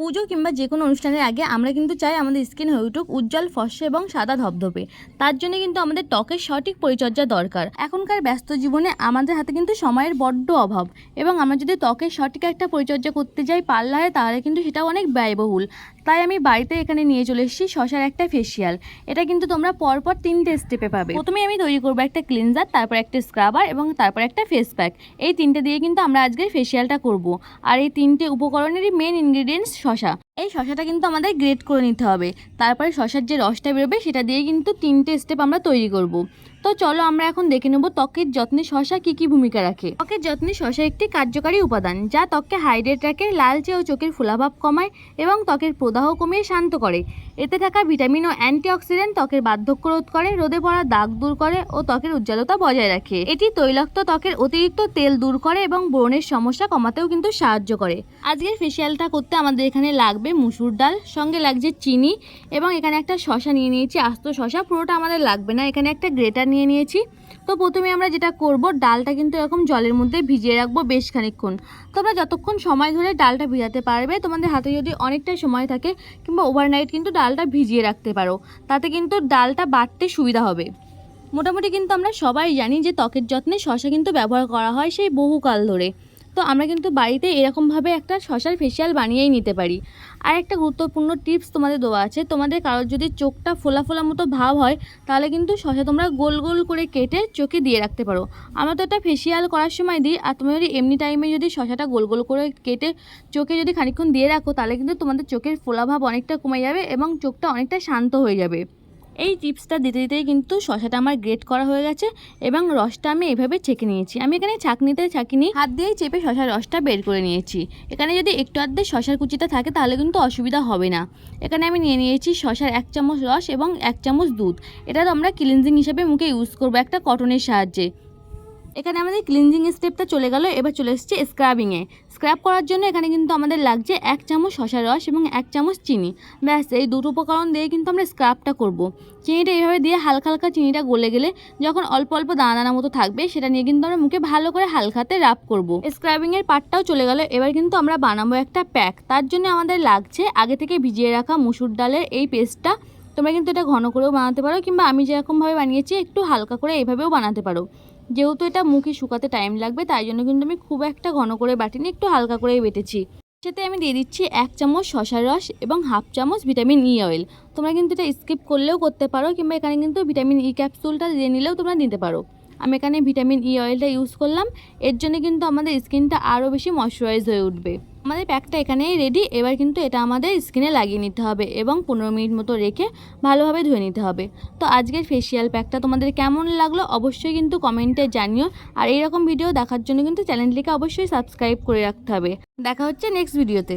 পুজো কিংবা যে কোনো অনুষ্ঠানের আগে আমরা কিন্তু চাই আমাদের স্কিন হয়ে উঠুক, উজ্জ্বল ফর্সা এবং সাদা ধবধবে। তার জন্য কিন্তু আমাদের ত্বকের সঠিক পরিচর্যা দরকার। এখনকার ব্যস্ত জীবনে আমাদের হাতে কিন্তু সময়ের বড্ড অভাব এবং আমরা যদি ত্বকের সঠিক একটা পরিচর্যা করতে যাই পার্লারে, তাহলে কিন্তু সেটা অনেক ব্যয়বহুল। তাই আমি বাড়িতে এখানে নিয়ে চলে এসেছি শশার একটা ফেসিয়াল এটা কিন্তু তোমরা পরপর তিনটে স্টেপে পাবে। প্রথমে আমি তৈরি করব একটা ক্লিনজার তারপর একটা স্ক্রাবার এবং তারপর একটা ফেস প্যাক এই তিনটে দিয়ে কিন্তু আমরা আজকে ফেসিয়ালটা করব। আর এই তিনটে উপকরণেরই মেন ইনগ্রিডিয়েন্টস শশা। এই শশাটা কিন্তু আমাদের গ্রেট করে নিতে হবে। তারপরে শশার যে রসটা বেরোবে, সেটা দিয়ে কিন্তু তিনটে স্টেপ আমরা তৈরি করব। তো চলো আমরা এখন দেখে নেব ত্বকের যত্নে শশা কী কী ভূমিকা রাখে। ত্বকের যত্নে শশা একটি কার্যকারী উপাদান, যা ত্বককে হাইড্রেট রাখে, লালচে ও চোখের ফোলাভাব কমায় এবং ত্বকের প্রদাহ কমিয়ে শান্ত করে। এতে থাকা ভিটামিন ও অ্যান্টিঅক্সিডেন্ট ত্বকের বার্ধক্য রোধ করে, রোদে পড়া দাগ দূর করে ও ত্বকের উজ্জ্বলতা বজায় রাখে। এটি তৈলাক্ত ত্বকের অতিরিক্ত তেল দূর করে এবং ব্রণের সমস্যা কমাতেও কিন্তু সাহায্য করে। আজকের ফেসিয়ালটা করতে আমাদের এখানে লাগবে মুসুর ডাল, সঙ্গে লাগছে চিনি এবং এখানে একটা শশা নিয়ে নিয়েছি, আস্ত শশা, পুরোটা আমাদের লাগবে না। এখানে একটা গ্রেটার নিয়ে নিয়েছি। তো প্রথমে আমরা যেটা করব, ডালটা কিন্তু এরকম জলের মধ্যে ভিজিয়ে রাখব বেশ খানিকক্ষণ। তোমরা যতক্ষণ সময় ধরে ডালটা ভিজাতে পারবে, তোমাদের হাতে যদি অনেকটা সময় থাকে কিংবা ওভারনাইট কিন্তু ডালটা ভিজিয়ে রাখতে পারো, তাতে কিন্তু ডালটা বাড়তে সুবিধা হবে। মোটামুটি কিন্তু আমরা সবাই জানি যে ত্বকের যত্নে শশা কিন্তু ব্যবহার করা হয় সেই বহুকাল ধরে। তো আমরা কিন্তু বাড়িতে এরকমভাবে একটা শশার ফেসিয়াল বানিয়েই নিতে পারি। আর একটা গুরুত্বপূর্ণ টিপস তোমাদের দেওয়া আছে, তোমাদের কারোর যদি চোখটা ফোলা ফোলা মতো ভাব হয়, তাহলে কিন্তু শশা তোমরা গোল গোল করে কেটে চোখে দিয়ে রাখতে পারো। আমরা তো এটা ফেসিয়াল করার সময় দিই, আর তুমি যদি এমনি টাইমে যদি শশাটা গোল গোল করে কেটে চোখে যদি খানিকক্ষণ দিয়ে রাখো, তাহলে কিন্তু তোমাদের চোখের ফোলা ভাব অনেকটা কমে যাবে এবং চোখটা অনেকটা শান্ত হয়ে যাবে। এই চিপসটা দিতে দিতেই কিন্তু শশাটা আমার গ্রেট করা হয়ে গেছে এবং রসটা আমি এভাবে ছেঁকে নিয়েছি। আমি এখানে ছাঁকনিতে ছাঁকিনি, হাত দিয়েই চেপে শশার রসটা বের করে নিয়েছি। এখানে যদি একটু আধে শশার কুচিটা থাকে তাহলে কিন্তু অসুবিধা হবে না। এখানে আমি নিয়ে নিয়েছি শশার এক চামচ রস এবং এক চামচ দুধ। এটা তো আমরা ক্লিনজিং হিসাবে মুখে ইউজ করব একটা কটনের সাহায্যে। এখানে আমাদের ক্লিনজিং স্টেপটা চলে গেল, এবার চলে এসেছে স্ক্রাবিংয়ে স্ক্রাব করার জন্য এখানে কিন্তু আমাদের লাগছে এক চামচ শশার রস এবং এক চামচ চিনি। ব্যাস, এই দুটো উপকরণ দিয়ে কিন্তু আমরা স্ক্রাবটা করব। চিনিটা এইভাবে দিয়ে হালকা হালকা চিনিটা গলে গেলে যখন অল্প অল্প দানা দানা মতো থাকবে, সেটা নিয়ে কিন্তু আমরা মুখে ভালো করে হালকাতে রাব করব। স্ক্রাবিংয়ের পার্টটাও চলে গেল, এবার কিন্তু আমরা বানাবো একটা প্যাক তার জন্য আমাদের লাগছে আগে থেকে ভিজিয়ে রাখা মুসুর ডালের এই পেস্টটা। তোমরা কিন্তু এটা ঘন করেও বানাতে পারো, কিংবা আমি যেরকমভাবে বানিয়েছি, একটু হালকা করে এইভাবেও বানাতে পারো। যেহেতু এটা মুখে শুকাতে টাইম লাগবে, তাই জন্য কিন্তু আমি খুব একটা ঘন করে বাটিনি, একটু হালকা করেই বেটেছি। সাথে আমি দিয়ে দিচ্ছি এক চামচ শশার রস এবং হাফ চামচ ভিটামিন ই অয়েল তোমরা কিন্তু এটা স্কিপ করলেও করতে পারো, কিংবা এখানে কিন্তু ভিটামিন ই ক্যাপসুলটা দিয়ে নিলেও তোমরা নিতে পারো। আমি এখানে ভিটামিন ই অয়েলটা ইউজ করলাম, এর জন্য কিন্তু আমাদের স্কিনটা আরও বেশি ময়শ্চারাইজ হয়ে উঠবে। আমাদের প্যাকটা এখানেই রেডি এবার কিন্তু এটা আমাদের স্কিনে লাগিয়ে নিতে হবে এবং পনেরো মিনিট মতো রেখে ভালোভাবে ধুয়ে নিতে হবে। তো আজকের ফেসিয়াল প্যাকটা তোমাদের কেমন লাগল অবশ্যই কিন্তু কমেন্টে জানিও। আর এইরকম ভিডিও দেখার জন্য কিন্তু চ্যানেলটিকে অবশ্যই সাবস্ক্রাইব করে রাখতে হবে। দেখা হচ্ছে নেক্সট ভিডিওতে